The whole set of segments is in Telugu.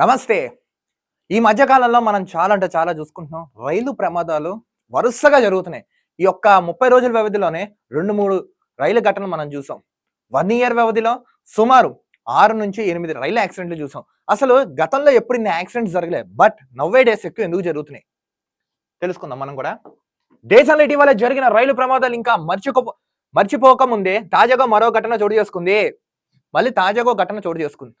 నమస్తే. ఈ మధ్యకాలంలో మనం చాలా అంటే చాలా చూసుకుంటున్నాం. రైలు ప్రమాదాలు వరుసగా జరుగుతున్నాయి. ఈ యొక్క ముప్పై రోజుల వ్యవధిలోనే రెండు మూడు రైలు ఘటనలు మనం చూసాం. వన్ ఇయర్ వ్యవధిలో సుమారు ఆరు నుంచి ఎనిమిది రైలు యాక్సిడెంట్లు చూసాం. అసలు గతంలో ఎప్పుడు ఇన్ని యాక్సిడెంట్స్ జరగలేదు బట్ నవ్వే డేస్ ఎక్కువ ఎందుకు జరుగుతున్నాయి? తెలుసుకుందాం మనం కూడా. దేశంలో ఇటీవల జరిగిన రైలు ప్రమాదాలు ఇంకా మర్చిపో మర్చిపోకముందే తాజాగా మరో ఘటన చోటు చేసుకుంది. మళ్ళీ తాజాగా ఘటన చోటు చేసుకుంది.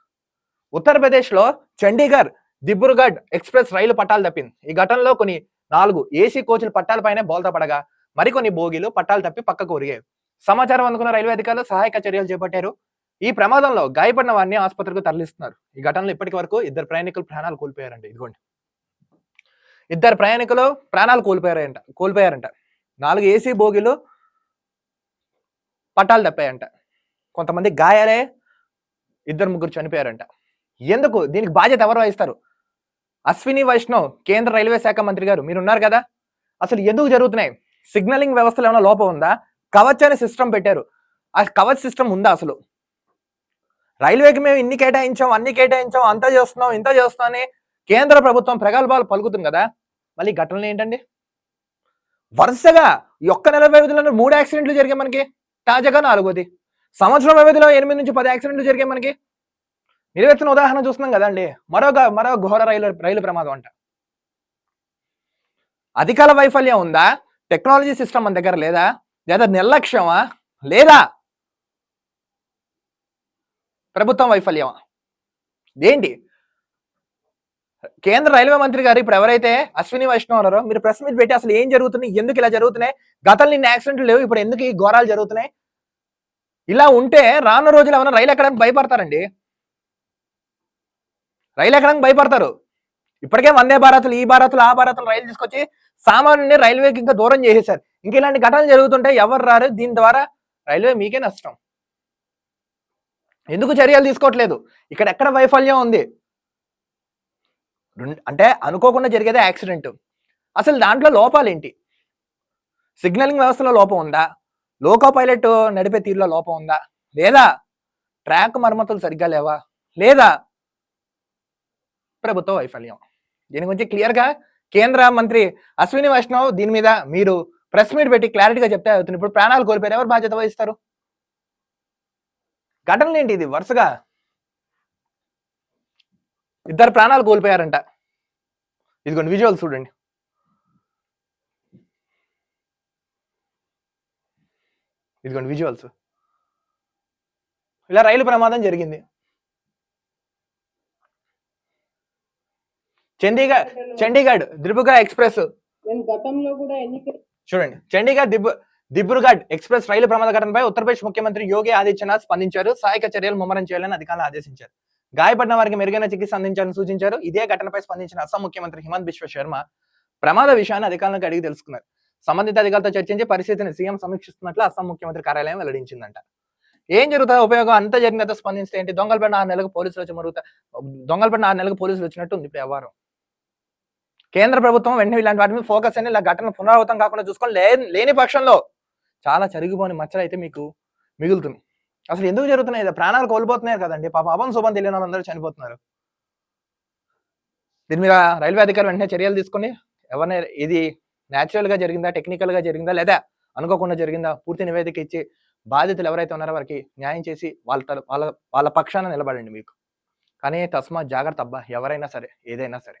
ఉత్తరప్రదేశ్లో చండీగఢ్ దిబ్రుగఢ్ ఎక్స్ప్రెస్ రైలు పట్టాలు తప్పింది. ఈ ఘటనలో కొన్ని నాలుగు ఏసీ కోచ్లు పట్టాలపైనే బోల్తపడగా బోల్తా పడగా మరికొన్ని బోగీలు పట్టాలు తప్పి పక్కకు ఒరిగాయి. సమాచారం అందుకున్న రైల్వే అధికారులు సహాయక చర్యలు చేపట్టారు. ఈ ప్రమాదంలో గాయపడిన వారిని ఆసుపత్రికి తరలిస్తున్నారు. ఈ ఘటనలో ఇప్పటి వరకు ఇద్దరు ప్రయాణికులు ప్రాణాలు కోల్పోయారంట. ఇదిగోండి. ఇద్దరు ప్రయాణికులు ప్రాణాలు కోల్పోయారంట. కోల్పోయారంట. నాలుగు ఏసీ బోగీలు పట్టాలు తప్పాయంట. కొంతమంది గాయాలే ఇద్దరు ముగ్గురు చనిపోయారంట. ఎందుకు? దీనికి బాధ్యత ఎవరు వహిస్తారు? అశ్విని వైష్ణవ్ కేంద్ర రైల్వే శాఖ మంత్రి గారు మీరు ఉన్నారు కదా? అసలు ఎందుకు జరుగుతున్నాయి? సిగ్నలింగ్ వ్యవస్థలో ఏమైనా లోపం ఉందా? కవచ్ అనే సిస్టమ్ పెట్టారు. ఆ కవచ్ సిస్టమ్ ఉందా అసలు? రైల్వేకి మేము ఇన్ని కేటాయించాం అన్ని కేటాయించాం అంత చేస్తున్నాం ఇంత చేస్తున్నాం అని కేంద్ర ప్రభుత్వం ప్రగల్భాలు పలుకుతుంది కదా? మళ్ళీ ఘటనలు ఏంటండి? వరుసగా ఒక్క నెల వ్యవధిలో మూడు యాక్సిడెంట్లు జరిగాయి మనకి. తాజాగా నాలుగోది. సంవత్సరం వ్యవధిలో ఎనిమిది నుంచి పది యాక్సిడెంట్లు జరిగాయి మనకి. నిలువెత్తిన ఉదాహరణ చూస్తున్నాం కదండి. మరో మరో ఘోర రైలు రైలు ప్రమాదం అంట. అధికార వైఫల్యం ఉందా? టెక్నాలజీ సిస్టమ్ మన దగ్గర లేదా? లేదా నిర్లక్ష్యమా? లేదా? ప్రభుత్వం వైఫల్యమా? ఏంటి కేంద్ర రైల్వే మంత్రి గారు ఇప్పుడు ఎవరైతే అశ్విని వైష్ణవ్ మీరు ప్రెస్ మీట్ పెట్టి అసలు ఏం జరుగుతుంది ఎందుకు ఇలా జరుగుతున్నాయి? గతంలో ఇన్ని యాక్సిడెంట్లు లేవు ఇప్పుడు ఎందుకు ఈ ఘోరాలు జరుగుతున్నాయి? ఇలా ఉంటే రానున్న రోజులు ఏమైనా రైలు ఎక్కడానికి భయపడతారండి? రైలు ఎక్కడానికి భయపడతారు. ఇప్పటికే వందే భారత్లు ఈ భారత్లు ఆ భారత్లు రైలు తీసుకొచ్చి సామాన్యుని రైల్వేకి ఇంకా దూరం చేసేసారు ఇంక ఇలాంటి ఘటనలు జరుగుతుంటే ఎవరు రారు? దీని ద్వారా రైల్వే మీకే నష్టం. ఎందుకు చర్యలు తీసుకోవట్లేదు? ఇక్కడ ఎక్కడ వైఫల్యం ఉంది? అంటే అనుకోకుండా జరిగేదే యాక్సిడెంట్. అసలు దాంట్లో లోపాలు ఏంటి సిగ్నలింగ్ వ్యవస్థలో లోపం ఉందా? లోకో పైలట్ నడిపే తీరులో లోపం ఉందా? లేదా ట్రాక్ మరమ్మతులు సరిగ్గా లేవా? లేదా ప్రభుత్వ వైఫల్యం. దీని గురించి క్లియర్గా కేంద్ర మంత్రి అశ్విని వైష్ణవ్ దీని మీద మీరు ప్రెస్ మీట్ పెట్టి క్లారిటీగా చెప్తే అవుతుంది. ఇప్పుడు ప్రాణాలు కోల్పోయారు ఎవరు బాధ్యత వహిస్తారు? ఘటనలు ఏంటి ఇది? వరుసగా ఇద్దరు ప్రాణాలు కోల్పోయారంట. ఇదిగోండి విజువల్స్ చూడండి. ఇదిగోండి విజువల్స్ ఇలా రైలు ప్రమాదం జరిగింది. చండీగఢ్ చండీగఢ్ దిబ్రుగఢ్ ఎక్స్ప్రెస్. గతంలో కూడా చూడండి చండీగఢ్ దిబ్ దిబ్రుగఢ్ ఎక్స్ప్రెస్ రైలు ప్రమాద ఘటనపై ఉత్తరప్రదేశ్ ముఖ్యమంత్రి యోగి ఆదిత్యనాథ్ స్పందించారు. సహాయక చర్యలు ముమ్మరం చేయాలని అధికారులు ఆదేశించారు. గాయపడిన వారికి మెరుగైన చికిత్స అందించాలని సూచించారు. ఇదే ఘటనపై స్పందించిన అస్సాం ముఖ్యమంత్రి హిమంత్ బిశ్వ శర్మ ప్రమాద విషయాన్ని అధికారులకు అడిగి తెలుసుకున్నారు. సంబంధిత అధికారులతో చర్చించి పరిస్థితిని సీఎం సమీక్షిస్తున్నట్లు అస్సాం ముఖ్యమంత్రి కార్యాలయం వెల్లడించిందంట. ఏం జరుగుతుంది ఉపయోగం అంత జరిగిన తర్వాత స్పందిస్తే ఏంటి? దొంగలు పడిన ఆరు నెలలకు పోలీసులు వచ్చి మరుగుతా దొంగలు పడిన ఆరు నెలలకు పోలీసులు వచ్చినట్టు ఉంది ఇప్పుడు వ్యవహారం. కేంద్ర ప్రభుత్వం వెంటనే ఇలాంటి వాటి మీద ఫోకస్ అని ఇలా ఘటన పునరావృతం కాకుండా చూసుకొని లేని పక్షంలో చాలా చరిగిపోని మచ్చలు అయితే మీకు మిగులుతుంది అసలు ఎందుకు జరుగుతున్నాయి? ఇది ప్రాణాలు కోల్పోతున్నాయి కదండి. పాప అభం శుభం తెలియని వాళ్ళందరూ చనిపోతున్నారు. దీని మీద రైల్వే అధికారులు వెంటనే చర్యలు తీసుకొని ఎవరిని ఇది న్యాచురల్గా జరిగిందా టెక్నికల్గా జరిగిందా లేదా అనుకోకుండా జరిగిందా పూర్తి నివేదిక ఇచ్చి బాధితులు ఎవరైతే ఉన్నారో వారికి న్యాయం చేసి వాళ్ళ వాళ్ళ వాళ్ళ పక్షాన నిలబడండి మీకు. కానీ తస్మా జాగ్రత్త అబ్బా ఎవరైనా సరే ఏదైనా సరే.